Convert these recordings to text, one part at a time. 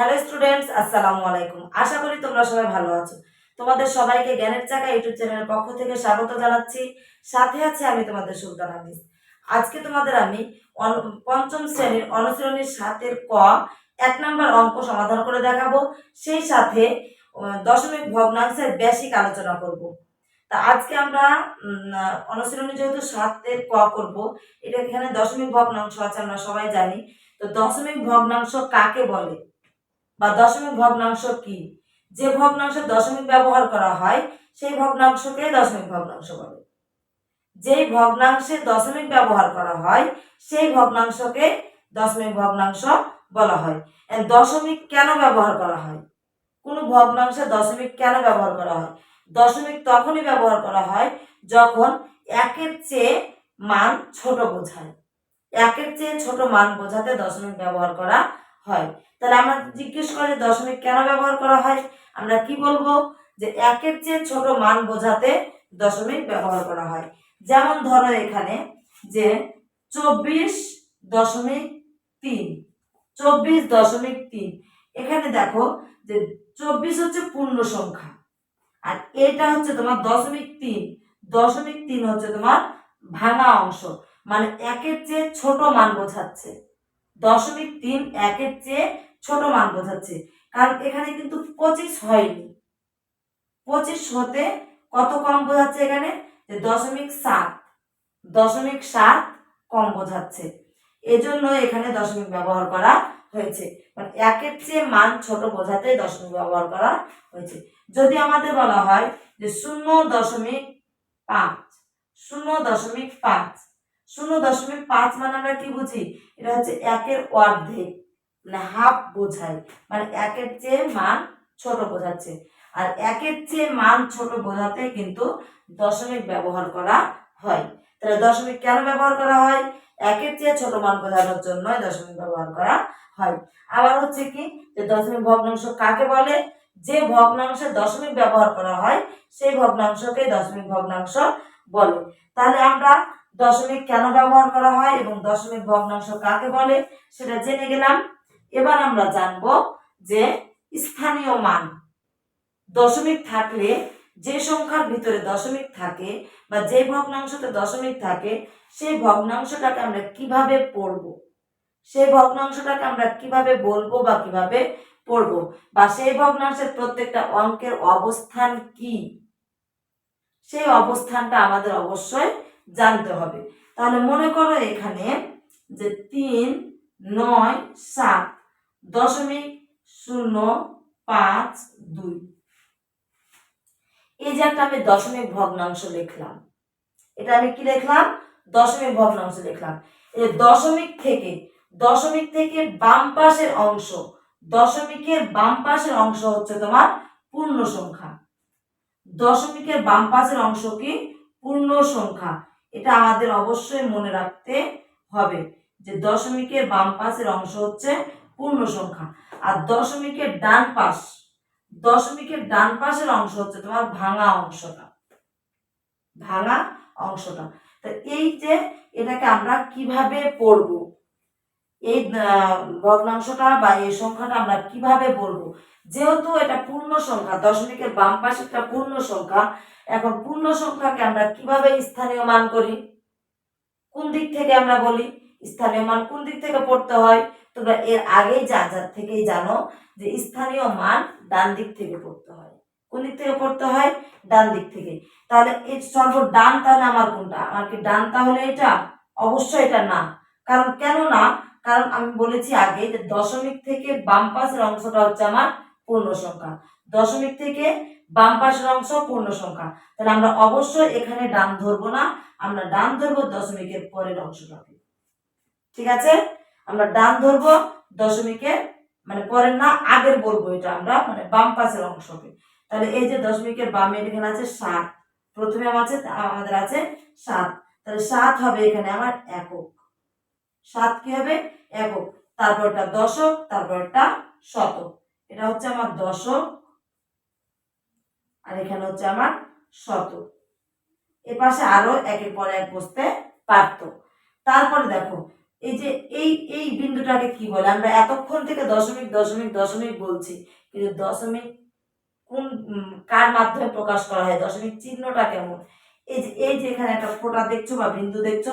Hello students আসসালামু আলাইকুম। আশা করি তোমরা সবাই ভালো আছো। তোমাদের সবাইকে জ্ঞানের চাকা ইউটিউব চ্যানেলের পক্ষ থেকে স্বাগত জানাচ্ছি। সাথে আছে আমি তোমাদের সুলতান হামিদ আজকে তোমাদের আমি পঞ্চম শ্রেণির অনুশীলনীর সাতের ক, এক নম্বর অঙ্ক সমাধান করে দেখাবো। সেই সাথে দশমিক ভগ্নাংশের বেসিক আলোচনা করব। তা আজকে আমরা অনুশীলনী যেহেতু সাতের ক করব, এটা এখানে দশমিক ভগ্নাংশ আছে, আমরা সবাই জানি। তো দশমিক ভগ্নাংশ কাকে বলে? বা দশমিক ভগ্নাংশ কি? যে ভগ্নাংশে দশমিক ব্যবহার করা হয়, সেই ভগ্নাংশকে দশমিক ভগ্নাংশ বলে। যেই ভগ্নাংশে দশমিক ব্যবহার করা হয়, সেই ভগ্নাংশকে দশমিক ভগ্নাংশ বলা হয়। দশমিক কেন ব্যবহার করা হয়? কোনো ভগ্নাংশে দশমিক কেন ব্যবহার করা হয়? দশমিক তখনই ব্যবহার করা হয় যখন একের চেয়ে মান ছোট বোঝায়। একের চেয়ে ছোট মান বোঝাতে দশমিক ব্যবহার করা হয়। তাহলে আমরা জিজ্ঞেস করে, দশমিক কেন ব্যবহার করা হয়? আমরা কি বলব? যে একের চেয়ে ছোট মান বোঝাতে দশমিক ব্যবহার করা হয়। যেমন ধরো এখানে যে চব্বিশ দশমিক তিন, চব্বিশ দশমিক তিন। এখানে দেখো যে চব্বিশ হচ্ছে পূর্ণ সংখ্যা, আর এটা হচ্ছে তোমার দশমিক তিন। দশমিক তিন হচ্ছে তোমার ভাঙা অংশ মানে একের চেয়ে ছোট মান বোঝাচ্ছে। দশমিক তিন একের চেয়ে ছোট মান বোঝাচ্ছে। কারণ এখানে কিন্তু পঁচিশ হয়নি। পঁচিশ হতে কত কম বোঝাচ্ছে এখানে? যে দশমিক সাত। দশমিক সাত কম বোঝাচ্ছে। এজন্য এখানে দশমিক ব্যবহার করা হয়েছে। মানে একের চেয়ে মান ছোট বোঝাতে দশমিক ব্যবহার করা হয়েছে। যদি আমাদের বলা হয় যে শূন্য দশমিক পাঁচ, শূন্য দশমিক পাঁচ শূন্য দশমিক পাঁচ মানে আমরা কি বুঝি? এটা হচ্ছে একের অর্ধেক মানে হাফ বোঝায়। মানে একের চেয়ে মান ছোট বোঝাচ্ছে। আর একের চেয়ে মান ছোট বোঝাতে কিন্তু দশমিক ব্যবহার করা হয়। তাহলে দশমিক কেন ব্যবহার করা হয়? একের চেয়ে ছোট মান বোঝানোর জন্য দশমিক ব্যবহার করা হয়। আবার হচ্ছে কি? যে দশমিক ভগ্নাংশ কাকে বলে? যে ভগ্নাংশে দশমিক ব্যবহার করা হয়, সেই ভগ্নাংশকে দশমিক ভগ্নাংশ বলে। তাহলে আমরা দশমিক কেন ব্যবহার করা হয় এবং দশমিক ভগ্নাংশ কাকে বলে সেটা জেনে গেলাম। এবার আমরা জানব যে স্থানীয় মান দশমিক থাকলে যে সংখ্যার ভিতরে দশমিক থাকে বা যে ভগ্নাংশতে দশমিক থাকে, সেই ভগ্নাংশটাকে আমরা কীভাবে পড়ব? সেই ভগ্নাংশটাকে আমরা কীভাবে বলব বা কীভাবে পড়ব? বা সেই ভগ্নাংশের প্রত্যেকটা অঙ্কের অবস্থান কি? সেই অবস্থানটা আমাদের অবশ্যই জানতে হবে। তাহলে মনে করো এখানে যে তিন, নয়, সাত, দশমিক শূন্য, পাঁচ, দুই। এই যে একটা আমি দশমিক ভগ্নাংশ লিখলাম। এটা আমি কি লিখলাম? দশমিক ভগ্নাংশ লিখলাম। এই দশমিক থেকে দশমিক থেকে বাম পাশের অংশ, দশমিকের বাম পাশের অংশ হচ্ছে তোমার পূর্ণ সংখ্যা। দশমিকের বাম পাশের অংশ কি? পূর্ণ সংখ্যা। এটা আমাদের অবশ্যই মনে রাখতে হবে যে দশমিকের বাম পাশের অংশ হচ্ছে পূর্ণ সংখ্যা আর দশমিকের ডান পাশ, দশমিকের ডান পাশের অংশ হচ্ছে তোমার ভাঙা অংশটা। ভাঙা অংশটা। তো এই যে এটাকে আমরা কীভাবে পড়ব? এই ভগ্নাংশটা বা এই সংখ্যাটা আমরা কীভাবে বলব যেহেতু এটা পূর্ণ সংখ্যা দশমিকের বাম পাশে একটা পূর্ণ সংখ্যা এখন পূর্ণ সংখ্যাকে আমরা কীভাবে স্থানীয় মান করি? কোন দিক থেকে আমরা বলি? স্থানীয় মান কোন দিক থেকে পড়তে হয়? তোমরা এর আগেই যা যা থেকেই জানো যে স্থানীয় মান ডান দিক থেকে পড়তে হয়। কোন দিক থেকে পড়তে হয়? ডান দিক থেকে। তাহলে এই সর্ব ডান তাহলে আমার কোনটা? আমার কি ডান তাহলে এটা? অবশ্যই এটা না। কারণ কেন না? কারণ আমি বলেছি আগে যে দশমিক থেকে বাম পাশের অংশটা হচ্ছে আমার পূর্ণ সংখ্যা। দশমিক থেকে বাম পাশের অংশ পূর্ণ সংখ্যা। তাহলে আমরা অবশ্যই এখানে ডান ধরবো না, আমরা ডান ধরবো দশমিকের পরের অংশটাকে। ঠিক আছে? আমরা ডান ধরবো দশমিকের মানে পরের না, আগের বলব এটা আমরা মানে বাম পাশের অংশকে। তাহলে এই যে দশমিকের বামে এখানে আছে সাত, প্রথমে আছে, আমাদের আছে সাত। তাহলে সাত হবে এখানে আমার একক। সাত কি হবে? একক। তারপরটা দশক, তারপরটা শতক। এটা হচ্ছে আমার দশক। আর এখানে হচ্ছে আমার শত। এ পাশে আরও একের পর এক বসতে পারতো। তারপরে দেখো, এই যে এই এই বিন্দুটাকে কি বলে? আমরা এতক্ষণ থেকে দশমিক দশমিক দশমিক বলছি, কিন্তু দশমিক কোন কার মাধ্যমে প্রকাশ করা হয়? দশমিক চিহ্নটা কেমন? এই যে এই যে এখানে একটা ফোঁটা দেখছ বা বিন্দু দেখছ,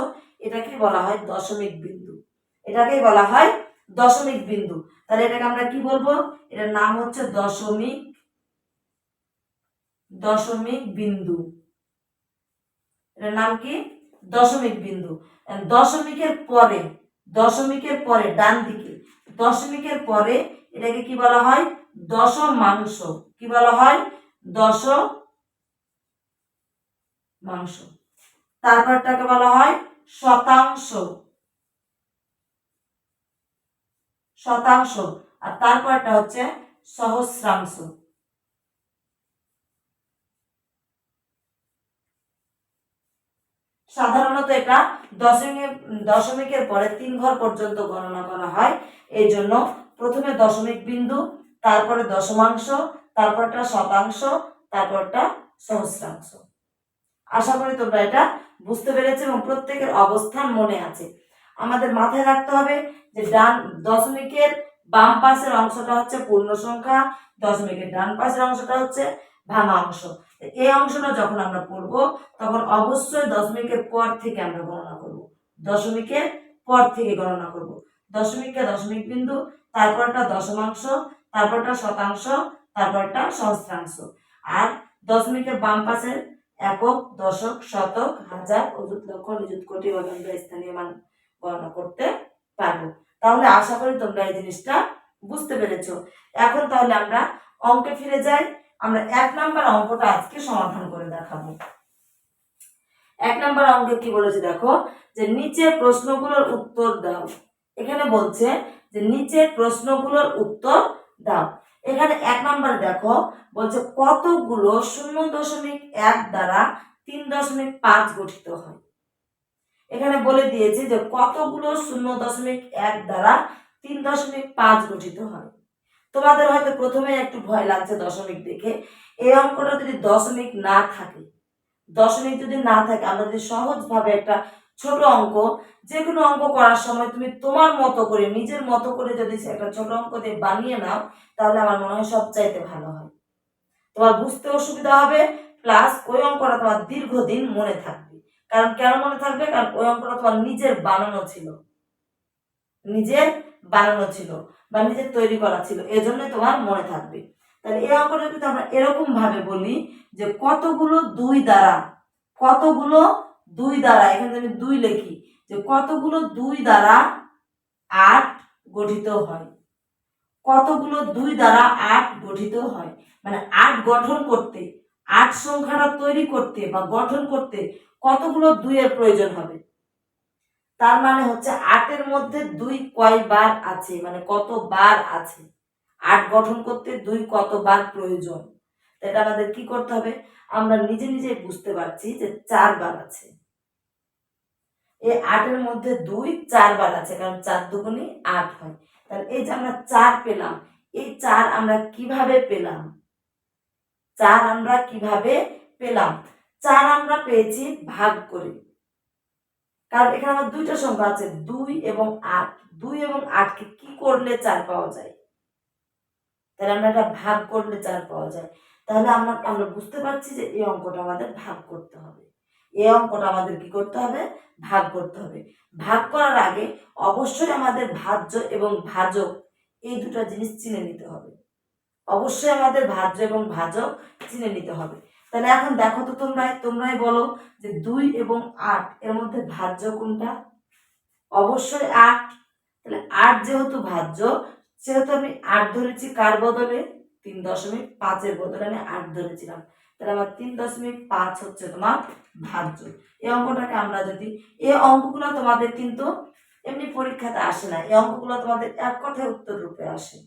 এটাকে বলা হয় দশমিক বিন্দু। এটাকেই বলা হয় দশমিক বিন্দু। তাহলে এটাকে আমরা কি বলব? এটার নাম হচ্ছে দশমিক দশমিক বিন্দু। এটার নাম কি? দশমিক বিন্দু। দশমিকের পরে দশমিকের পরে ডান দিকে, দশমিকের পরে এটাকে কি বলা হয়? দশমাংশ। কি বলা হয়? দশ মাংস তারপরটাকে বলা হয় শতাংশ। শতাংশ। আর তারপরটা হচ্ছে সহস্রাংশ। সাধারণত এটা দশমিক, দশমিকের পরে তিন ঘর পর্যন্ত গণনা করা হয়। এই জন্য প্রথমে দশমিক বিন্দু, তারপরে দশমাংশ, তারপরটা শতাংশ, তারপরটা সহস্রাংশ। আশা করি তোমরা এটা বুঝতে পেরেছ এবং প্রত্যেকের অবস্থান মনে আছে। আমাদের মাথায় রাখতে হবে যে ডান দশমিকের বাম পাশের অংশটা হচ্ছে পূর্ণ সংখ্যা দশমিকের ডান পাশের অংশটা হচ্ছে ভাঙা অংশ এই অংশটা যখন আমরা পড়ব, তখন অবশ্যই দশমিকের পর থেকে আমরা গণনা করব। দশমিকের পর থেকে গণনা করব। দশমিককে দশমিক বিন্দু, তারপরটা দশমাংশ, তারপরটা শতাংশ, তারপরটা সহস্রাংশ। আর দশমিকের বাম পাশে একক, দশক, শতক, হাজার, অযুত, লক্ষ, নিযুত, কোটি আমরা স্থানীয় মান গণনা করতে পারব। তাহলে আশা করি তোমরা এই জিনিসটা বুঝতে পেরেছ। এখন তাহলে আমরা অঙ্কে ফিরে যাই। আমরা এক নাম্বার অঙ্কটা আজকে সমাধান করে দেখাবো। এক নাম্বার অঙ্কে কি বলেছে দেখো? যে নিচের প্রশ্নগুলোর উত্তর দাও। এখানে বলছে যে নিচের প্রশ্নগুলোর উত্তর দাও। এখানে এক নম্বরে দেখো, বলছে কতগুলো শূন্য দশমিক এক দ্বারা তিন দশমিক পাঁচ গঠিত হয়? এখানে বলে দিয়েছে যে কতগুলো শূন্য দশমিক এক দ্বারা তিন দশমিক পাঁচ গঠিত হয়? তোমাদের হয়তো প্রথমে একটু ভয় লাগছে দশমিক দেখে। এই অঙ্কটা যদি দশমিক না থাকে, দশমিক যদি না থাকে, আমরা যদি সহজভাবে একটা ছোট অঙ্ক যে কোনো অঙ্ক করার সময় তুমি তোমার মতো করে, নিজের মতো করে যদি একটা ছোট অঙ্ক দিয়ে বানিয়ে নাও, তাহলে আমার মনে হয় সবচাইতে ভালো হয়। তোমার বুঝতে অসুবিধা হবে প্লাস ওই অঙ্কটা তোমার দীর্ঘদিন মনে থাকবে। কারণ কেন মনে থাকবে? কারণ ওই অঙ্কটা তোমার নিজের বানানো ছিল। নিজের বানানো ছিল। বা নিজের তৈরি করা ছিল। এজন্য তোমার মনে থাকবে। তাহলে এই অঙ্কটা কিন্তু আমরা এরকম ভাবে বলি যে কতগুলো দুই দ্বারা, কতগুলো দুই দ্বারা, এখানে আমি দুই লিখি, যে কতগুলো দুই দ্বারা আট গঠিত হয়। কতগুলো দুই দ্বারা আট গঠিত হয়। মানে আট গঠন করতে, আট সংখ্যাটা তৈরি করতে বা গঠন করতে কতগুলো দুইয়ের প্রয়োজন হবে? তার মানে হচ্ছে আটের মধ্যে দুই কয়বার আছে মানে কতবার আছে? আট গঠন করতে দুই কতবার প্রয়োজন? এটা আমাদের কি করতে হবে? আমরা নিজে নিজে বুঝতে পারছি যে চারবার আছে। এই আটের মধ্যে দুই চারবার আছে, কারণ চার দুগুণই আট হয়। তাহলে এই যে আমরা চার পেলাম, এই চার আমরা কীভাবে পেলাম? চার আমরা কীভাবে পেলাম? চার আমরা পেয়েছি ভাগ করে। কারণ এখানে আমার দুইটা সংখ্যা আছে, দুই এবং আট। দুই এবং আটকে কি করলে চার পাওয়া যায়? তাহলে আমরা এটা ভাগ করলে চার পাওয়া যায়। তাহলে আমরা আমরা বুঝতে পারছি যে এই অঙ্কটা আমাদের ভাগ করতে হবে। এই অঙ্কটা আমাদের কি করতে হবে? ভাগ করতে হবে। ভাগ করার আগে অবশ্যই আমাদের ভাজ্য এবং ভাজক, এই দুটো জিনিস চিনে নিতে হবে। অবশ্যই আমাদের ভাজ্য এবং ভাজক চিনে নিতে হবে। তাহলে এখন দেখো তো তোমরাই তোমরাই বলো যে দুই এবং আট, এর মধ্যে ভাজ্য কোনটা? অবশ্যই আট। তাহলে আট যেহেতু ভাজ্য, সেহেতু আমি আট ধরেছি কার বদলে? তিন দশমিক পাঁচের বদলে আমি আট ধরেছিলাম। তাহলে আমার তিন দশমিক পাঁচ হচ্ছে তোমার ভাজ্য। এই অঙ্কটাকে আমরা যদি, এই অঙ্কগুলো তোমাদের কিন্তু এমনি পরীক্ষাতে আসে না। এই অঙ্কগুলো তোমাদের এক কথায় উত্তর রূপে আসে।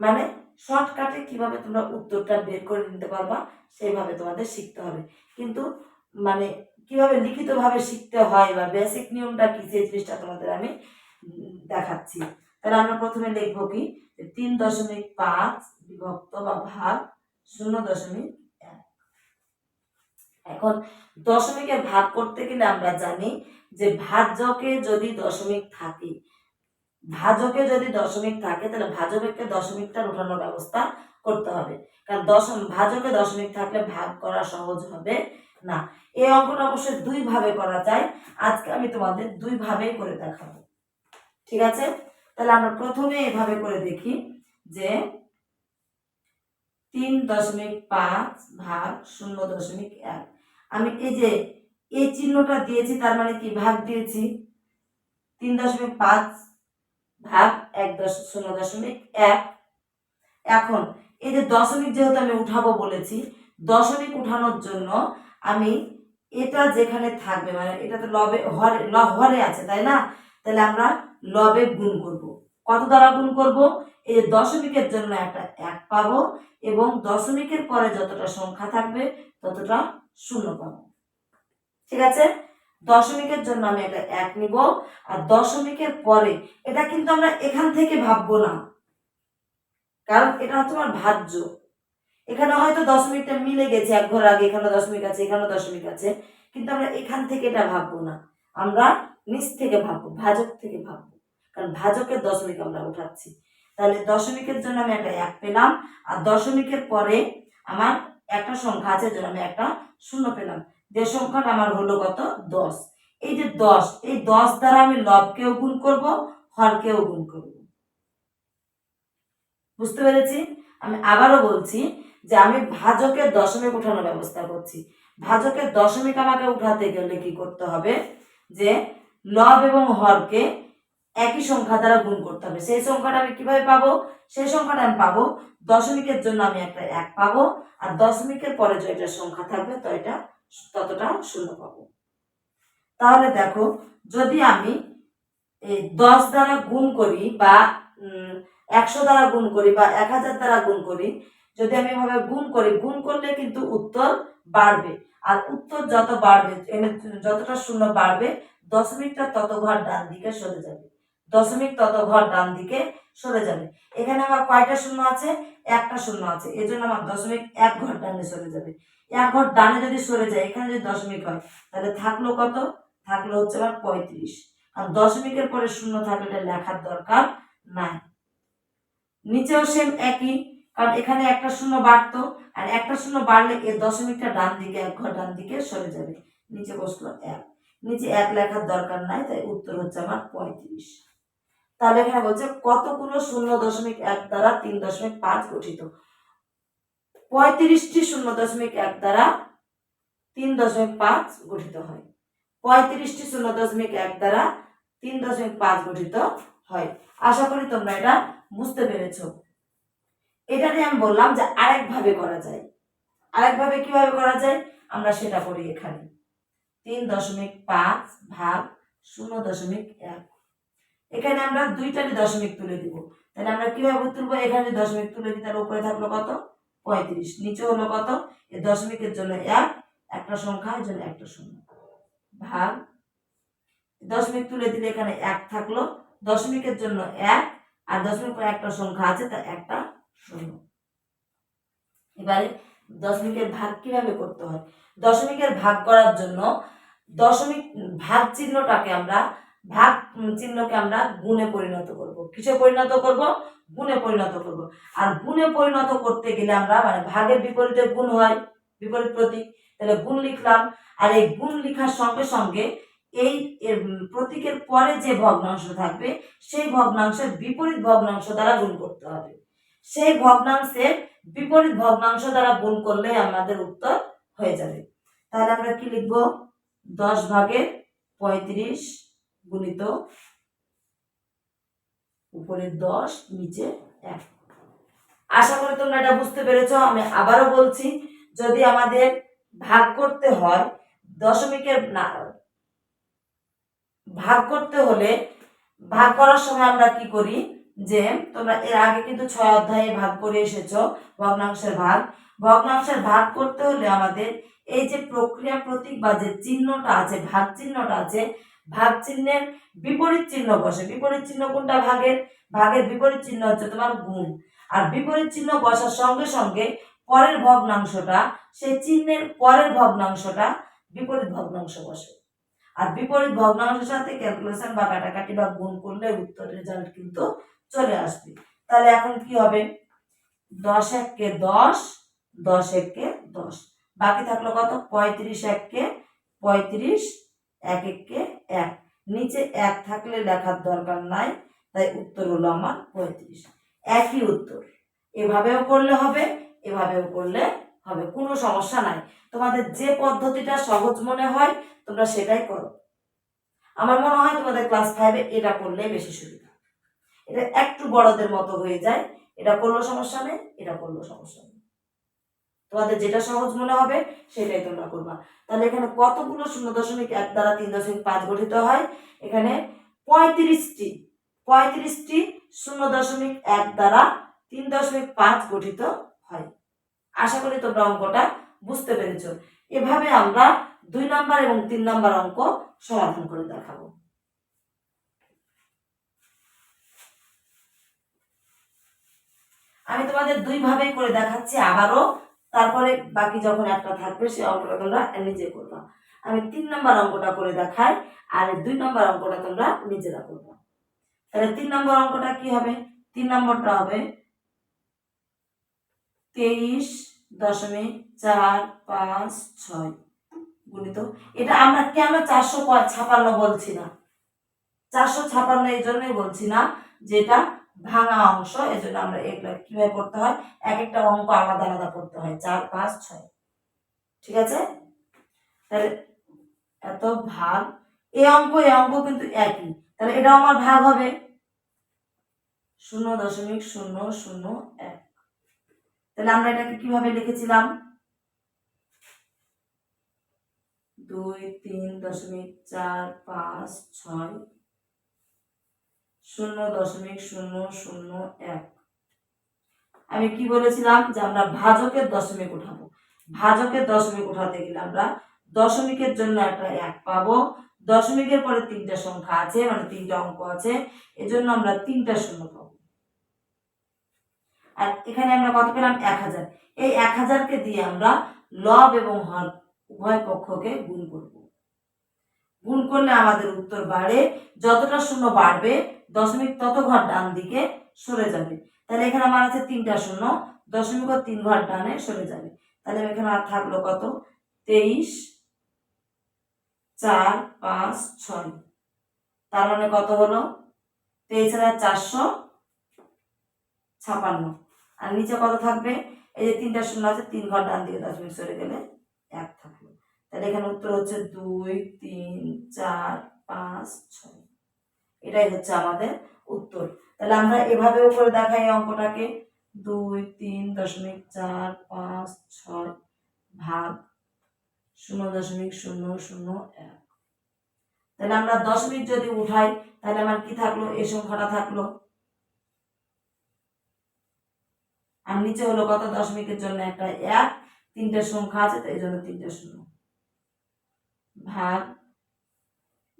মানে শর্টকাটে কীভাবে তোমরা উত্তরটা বের করে নিতে পারবা, সেইভাবে তোমাদের শিখতে হবে। কিন্তু মানে কীভাবে লিখিতভাবে শিখতে হয় বা বেসিক নিয়মটা কি, সেই জিনিসটা তোমাদের আমি দেখাচ্ছি। তাহলে আমরা প্রথমে লিখব কি তিন দশমিক পাঁচ বিভক্ত বা ভাগ শূন্য দশমিক এখন দশমিকে ভাগ করতে গেলে আমরা জানি যে ভাজ্যকে যদি দশমিক থাকে ভাজকে যদি দশমিক থাকে, তাহলে ভাজকে দশমিকটা উঠানোর ব্যবস্থা করতে হবে। কারণ দশম ভাজকে দশমিক থাকলে ভাগ করা সহজ হবে না। এই অঙ্কটা অবশ্যই দুই ভাবে করা যায়। আজকে আমি তোমাদের দুই ভাবেই করে দেখাবো। ঠিক আছে? তাহলে আমরা প্রথমে এভাবে করে দেখি যে তিন দশমিক পাঁচ ভাগ শূন্য দশমিক এক। আমি এই যে এই চিহ্নটা দিয়েছি, তার মানে কি? ভাগ দিয়েছি। তিন দশমিক পাঁচ ভাগ এক দশ শূন্য দশমিক এক। এখন এই যে দশমিক যেহেতু আমি উঠাবো বলেছি, দশমিক উঠানোর জন্য আমি এটা যেখানে থাকবে মানে এটা তো লবে, হরে, ল- হরে আছে, তাই না? তাহলে আমরা লবে গুণ করব। কত দ্বারা গুণ করব? এই যে দশমিকের জন্য একটা এক পাবো এবং দশমিকের পরে যতটা সংখ্যা থাকবে ততটা শূন্য পাবো। ঠিক আছে? দশমিকের জন্য আমি এটা এক নিব, আর দশমিকের পরে এটা কিন্তু আমরা এখান থেকে ভাববো না। কারণ এটা হচ্ছে আমার ভাজ্য। এখানে হয়তো দশমিকটা মিলে গেছে এক ঘর আগে এখানে দশমিক আছে এখানে দশমিক আছে, কিন্তু আমরা এখান থেকে এটা ভাববো না। আমরা নিচ থেকে ভাববো, ভাজক থেকে ভাববো, কারণ ভাজকের দশমিক আমরা উঠাচ্ছি। তাহলে দশমিকের জন্য আমি একটা এক পেলাম, আর দশমিকের পরে আমার একটা সংখ্যা আছে যেন আমি একটা শূন্য পেলাম। যে সংখ্যাটা আমার হলো কত? দশ। এই যে দশ, এই দশ দ্বারা আমি লবকেও গুণ করব, হরকেও গুণ করব। বুঝতে পেরেছি? আমি আবারও বলছি যে আমি ভাজকে দশমিক উঠানোর ব্যবস্থা করছি। ভাজকের দশমিক আমাকে উঠাতে গেলে কি করতে হবে? যে লব এবং হরকে একই সংখ্যা দ্বারা গুণ করতে হবে। সেই সংখ্যাটা আমি কীভাবে পাবো? সেই সংখ্যাটা আমি পাবো, দশমিকের জন্য আমি একটা এক পাবো, আর দশমিকের পরে যে সংখ্যা থাকবে, তো এটা ততটা শূন্য পাবো তাহলে দেখো, যদি আমি দশ দ্বারা গুণ করি বা একশো দ্বারা গুণ করি বা এক হাজার দ্বারা গুণ করি, যদি আমি এভাবে গুণ করি, গুণ করলে কিন্তু উত্তর বাড়বে। আর উত্তর যত বাড়বে যতটা শূন্য বাড়বে দশমিকটা তত ঘর ডান দিকে সরে যাবে। দশমিক তত ঘর ডান দিকে সরে যাবে। এখানে আমার কয়টা শূন্য আছে? একটা শূন্য আছে। এই জন্য আমার দশমিক এক ঘর ডানে সরে যাবে। এক ঘর ডানে যদি সরে যায়, এখানে যদি দশমিক হয়, তাহলে থাকল কত? থাকল হচ্ছে আমার পঁয়ত্রিশ। আর দশমিকের পরে শূন্য থাকলে এটা লেখার দরকার নাই। নিচেও সেম একই, কারণ এখানে একটা শূন্য বাড়তো, আর একটা শূন্য বাড়লে এর দশমিকটা ডান দিকে, এক ঘর ডান দিকে সরে যাবে। নিচে বসল এক। নিচে এক লেখার দরকার নাই, তাই উত্তর হচ্ছে আমার পঁয়ত্রিশ। তাহলে এখানে বলছে কতগুলো শূন্য দশমিক এক দ্বারা তিন দশমিক পাঁচ গঠিত? পঁয়ত্রিশটি শূন্য দশমিক এক দ্বারা তিন দশমিক পাঁচ গঠিত হয়। পঁয়ত্রিশটি শূন্য দশমিক এক দ্বারা তিন দশমিক পাঁচ গঠিত হয়। আশা করি তোমরা এটা বুঝতে পেরেছ। এটা নিয়ে আমি বললাম যে আরেকভাবে করা যায়। আরেকভাবে কীভাবে করা যায়? আমরা সেটা করি এখানে। তিন দশমিক পাঁচ ভাগ শূন্য দশমিক এক। এখানে আমরা দুইটারই দশমিক তুলে দিব। তাহলে আমরা কীভাবে তুলবো? এখানে দশমিক তুলে দিই, তাহলে উপরে থাকল কত? পঁয়ত্রিশ। নিচে হলো কত? এই দশমিকের জন্য এক, একটা সংখ্যা এর জন্য একটা শূন্য। ভাগ। দশমিক তুলে দিলে এখানে এক থাকল। দশমিকের জন্য এক, আর দশমিক পরে একটা সংখ্যা আছে, তা একটা শূন্য। এবারে দশমিকের ভাগ কীভাবে করতে হয়? দশমিকের ভাগ করার জন্য দশমিক, ভাগ চিহ্নটাকে আমরা ভাগ চিহ্নকে আমরা গুণে পরিণত করব। কিসে পরিণত করব? গুণে পরিণত করব। আর গুণে পরিণত করতে গেলে আমরা মানে ভাগের বিপরীতে গুণ হয়, বিপরীত প্রতীক। তাহলে গুণ লিখলাম। আর এই গুণ লেখার সঙ্গে সঙ্গে এই প্রতীকের পরে যে ভগ্নাংশ থাকবে, সেই ভগ্নাংশের বিপরীত ভগ্নাংশ দ্বারা গুণ করতে হবে। সেই ভগ্নাংশের বিপরীত ভগ্নাংশ দ্বারা গুণ করলে আমাদের উত্তর হয়ে যাবে। তাহলে আমরা কি লিখব? দশ ভাগের পঁয়ত্রিশ গুণিত উপরে দশ, নিচে এক। আশা করি তোমরা এটা বুঝতে পেরেছ, আমি আবারও বলছি, যদি আমাদের ভাগ করতে হয়, দশমিকের না, ভাগ করতে হলে ভাগ করার সময় আমরা কি করি, যে তোমরা এর আগে কিন্তু ছয় অধ্যায়ে ভাগ করে এসেছ, ভগ্নাংশের ভাগ। ভগ্নাংশের ভাগ করতে হলে আমাদের এই যে প্রক্রিয়া প্রতীক বা যে চিহ্নটা আছে, ভাগ চিহ্নটা আছে ভাগ চিহ্নের বিপরীত চিহ্ন বসে। বিপরীত চিহ্ন কোনটা ভাগের? ভাগের বিপরীত চিহ্ন হচ্ছে তোমার গুণ। আর বিপরীত চিহ্ন বসার সঙ্গে সঙ্গে পরের ভগ্নাংশটা, সেই চিহ্নের পরের ভগ্নাংশটা বিপরীত ভগ্নাংশ বসে। আর বিপরীত ভগ্নাংশের সাথে ক্যালকুলেশন বা কাটাকাটি বা গুণ করলে উত্তর রেজাল্ট কিন্তু চলে আসবে। তাহলে এখন কি হবে? দশ এককে দশ দশ এককে দশ। বাকি থাকল কত? পঁয়ত্রিশ এককে পঁয়ত্রিশ, এক এককে এক। নিচে এক থাকলে লেখার দরকার নাই, তাই উত্তর হলো আমার পঁয়ত্রিশ। একই উত্তর। এভাবেও করলে হবে, এভাবেও করলে হবে, কোনো সমস্যা নাই। তোমাদের যে পদ্ধতিটা সহজ মনে হয়, তোমরা সেটাই করো। আমার মনে হয় তোমাদের ক্লাস ফাইভে এটা করলে বেশি সুবিধা। এটা একটু বড়দের মতো হয়ে যায়, এটা করলেও সমস্যা নেই, এটা করলেও সমস্যা নেই। তোমাদের যেটা সহজ মনে হবে, সেটাই তোমরা করবা। তাহলে এখানে কতগুলো শূন্য দশমিক এক দ্বারা তিন দশমিক পাঁচ গঠিত হয়? এখানে পঁয়ত্রিশটি পঁয়ত্রিশটি শূন্য দশমিক এক দ্বারা তিন দশমিক পাঁচ গঠিত হয়। আশা করি তোমরা অঙ্কটা বুঝতে পেরেছ। এভাবে আমরা দুই নাম্বার এবং তিন নাম্বার অঙ্ক সমাধান করে দেখাবো। আমি তোমাদের দুই ভাবেই করে দেখাচ্ছি, আবারও তারপরে বাকি যখন একটা থাকবে সেই অঙ্কটা তোমরা নিজে করবা। আমি তিন নম্বর অঙ্কটা করে দেখাই, আর দুই নম্বর অঙ্কটা তোমরা নিজেরা করবা। তাহলে তিন নম্বর অঙ্কটা কি হবে? তিন নম্বরটা হবে তেইশ দশমিক চার পাঁচ ছয়। গুণিত, এটা আমরা কেন চারশো ছাপান্ন বলছি না? চারশো ছাপান্ন এই জন্যই বলছি না যেটা ভাঙা অংশ এই জন্য আমরা এগুলো কীভাবে পড়তে হয়? এক একটা অঙ্ক আলাদা আলাদা পড়তে হয়, চার, পাঁচ, ছয়। ঠিক আছে? তাহলে এত ভাগ। এই অঙ্ক এই অঙ্ক কিন্তু একই। তাহলে এটা আমার ভাগ হবে। শূন্য দশমিক শূন্য শূন্য এক। তাহলে আমরা এটাকে কীভাবে লিখেছিলাম? দুই, তিন, দশমিক চার, পাঁচ, ছয় শূন্য দশমিক শূন্য শূন্য এক। আমি কি বলেছিলাম যে আমরা ভাজকের দশমিক উঠাবো। ভাজকের দশমিক উঠাতে গেলে আমরা দশমিকের জন্য একটা এক পাবো। দশমিকের পরে তিনটা সংখ্যা আছে মানে তিনটা অঙ্ক আছে, এজন্য আমরা তিনটা শূন্য পাবো। আর এখানে আমরা কত পেলাম? এক হাজার। এই এক হাজারকে দিয়ে আমরা লব এবং হর উভয় পক্ষকে গুণ করব। গুণ করলে আমাদের উত্তর বাড়ে। যতটা শূন্য বাড়বে দশমিক তত ঘর ডান দিকে সরে যাবে। তাহলে এখানে আমার আছে তিনটা শূন্য, দশমিক তিন ঘর ডানে সরে যাবে। তাহলে এখানে আর থাকল কত? তেইশ, চার, পাঁচ, ছয়। তার মানে কত হলো? তেইশ হাজার চারশো ছাপান্ন। আর নিচে কত থাকবে? এই যে তিনটা শূন্য আছে, তিন ঘর ডান দিকে দশমিক সরে গেলে এক থাকল। তাহলে এখানে উত্তর হচ্ছে দুই, তিন, চার, পাঁচ, ছয়। এটাই হচ্ছে আমাদের উত্তর। তাহলে আমরা এভাবেও করে দেখাই অঙ্কটাকে। দুই, তিন দশমিক চার, পাঁচ, ছয় ভাগ শূন্য দশমিক শূন্য শূন্য এক। তাহলে আমরা দশমিক যদি উঠাই, তাহলে আমার কি থাকল? এই সংখ্যাটা থাকল। আর নিচে হলো কত? দশমিকের জন্য একটা এক। তিনটে সংখ্যা আছে, তো এই জন্য তিনটে শূন্য। ভাগ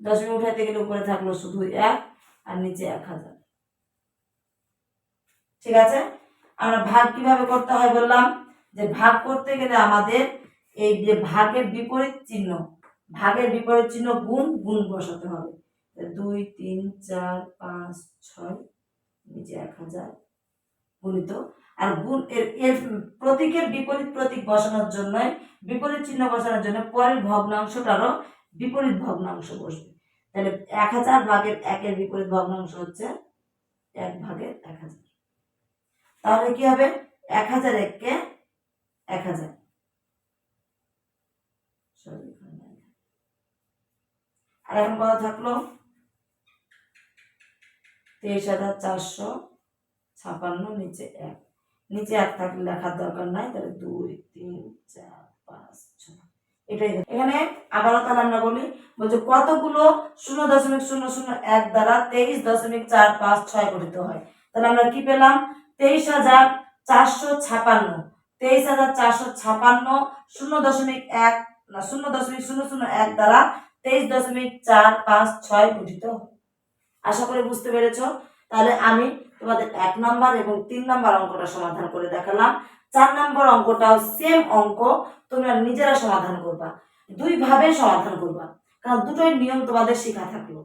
দশমিক উঠাইতে গেলে উপরে থাকল শুধু এক আর নিচে এক হাজার। ঠিক আছে? আমরা ভাগ কীভাবে করতে হয় বললাম যে ভাগ করতে গেলে আমাদের এই যে ভাগের বিপরীত চিহ্ন, ভাগের বিপরীত চিহ্ন গুণ গুণ বসাতে হবে। দুই, তিন, চার, পাঁচ, ছয়, নিচে এক হাজার গুণিত। আর গুণ এর এর প্রতীকের বিপরীত প্রতীক বসানোর জন্য বিপরীত চিহ্ন বসানোর জন্য পরের ভগ্নাংশটারও বিপরীত ভগ্নাংশ বসবে। তাহলে এক হাজার ভাগের একের বিপরীত ভগ্নাংশ হচ্ছে এক ভাগের এক হাজার। তাহলে কি হবে? এক হাজার এককে এক হাজার। আর এখন কত থাকল? তেইশ হাজার চারশো ছাপান্ন, নিচে এক। নিচে এক থাকলে লেখার দরকার নাই, তাহলে দুই, তিন, চার এটাই এখানে আবারও তাহলে আমরা বলি, বলছে কতগুলো শূন্য দশমিক শূন্য শূন্য এক দ্বারা তেইশ দশমিক চার পাঁচ ছয় গঠিত হয়। তাহলে আমরা কি পেলাম? তেইশ হাজার চারশো ছাপান্ন। তেইশ হাজার চারশো ছাপান্ন শূন্য দশমিক এক, না, শূন্য দশমিক শূন্য শূন্য এক দ্বারা তেইশ দশমিক চার পাঁচ ছয় গঠিত। আশা করি বুঝতে পেরেছ? তাহলে আমি তোমাদের এক নাম্বার এবং তিন নাম্বার অঙ্কটা সমাধান করে দেখালাম। চার নম্বর অঙ্কটাও সেম অঙ্ক তোমরা নিজেরা সমাধান করবা। দুই ভাবে সমাধান করবা, কারণ দুটোই নিয়ম তোমাদের শেখা থাকল।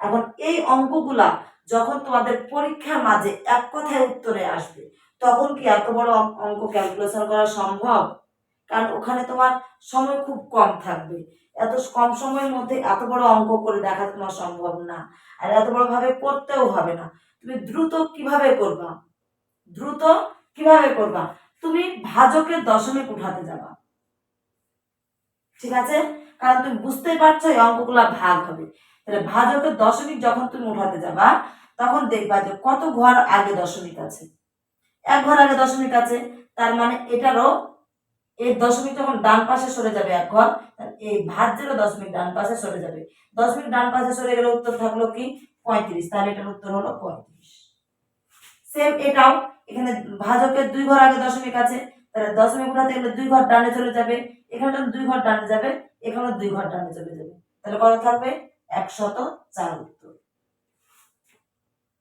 এখন এই অঙ্কগুলা যখন তোমাদের পরীক্ষার মাঝে এক কথায় উত্তরে আসবে, তখন কি এত বড় অঙ্ক ক্যালকুলেশন করা সম্ভব? কারণ ওখানে তোমার সময় খুব কম থাকবে। এত কম সময়ের মধ্যে এত বড় অঙ্ক করে দেখা তোমার সম্ভব না। আর এত বড় ভাবে করতেও হবে না। তুমি দ্রুত কীভাবে করবা? দ্রুত কীভাবে করবা? তুমি ভাজকের দশমিক উঠাতে যাবা। ঠিক আছে? কারণ তুমি বুঝতেই পারছ এই অঙ্কগুলা ভাগ হবে। তাহলে ভাজকের দশমিক যখন তুমি উঠাতে যাবা, তখন দেখবা যে কত ঘর আগে দশমিক আছে। এক ঘর আগে দশমিক আছে, তার মানে এটারও এই দশমিক যখন ডান পাশে সরে যাবে এক ঘর এই ভাজ্যেরও দশমিক ডান পাশে সরে যাবে। দশমিক ডান পাশে সরে গেলে উত্তর থাকল কি? পঁয়ত্রিশ। তাহলে এটার উত্তর হলো পঁয়ত্রিশ। সেম এটাও। এখানে ভাজকের দুই ঘর আগে দশমিক আছে, তাহলে দশমিক উঠাতে গেলে দুই ঘর ডানে চলে যাবে, এখানে যখন দুই ঘর ডানে যাবে এখানে দুই ঘর ডানে চলে যাবে। তাহলে কত থাকবে? একশত চার উত্তর।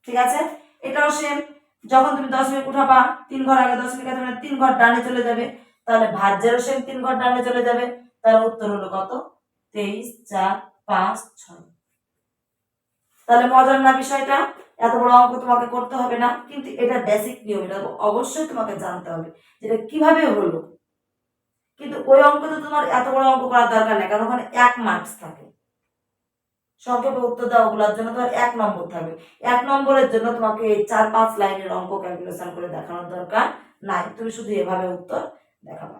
ঠিক আছে? এটাও সেম যখন তুমি দশমিক উঠাবা, তিন ঘর আগে দশমিক আছে মানে তিন ঘর ডানে চলে যাবে, তাহলে ভাজ্যেরও সেম তিন ঘর ডানে চলে যাবে। তাহলে উত্তর হলো কত? তেইশ, চার, পাঁচ, ছয়। তাহলে মজার না বিষয়টা? এত বড় অঙ্ক তোমাকে করতে হবে না, কিন্তু এটা বেসিক নিয়ম, এটা অবশ্যই তোমাকে জানতে হবে যেটা কীভাবে হলো। কিন্তু ওই অঙ্কতে তোমার এত বড় অঙ্ক করার দরকার নেই, কারণ ওখানে এক মার্কস থাকে। সংক্ষেপে উত্তর দেওয়া ওগুলোর জন্য তোমার এক নম্বর থাকবে। এক নম্বরের জন্য তোমাকে চার পাঁচ লাইনের অঙ্ক ক্যালকুলেশন করে দেখানোর দরকার নাই। তুমি শুধু এভাবে উত্তর দেখাবা।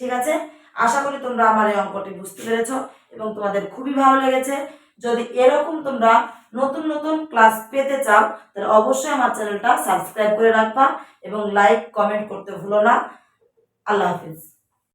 ঠিক আছে? আশা করি তোমরা আমার এই অঙ্কটি বুঝতে পেরেছ এবং তোমাদের খুবই ভালো লেগেছে। যদি এরকম তোমরা নতুন নতুন ক্লাস পেতে চাও, তাহলে অবশ্যই আমার চ্যানেলটা সাবস্ক্রাইব করে রাখবা এবং লাইক কমেন্ট করতে ভুলো না। আল্লাহ হাফিজ।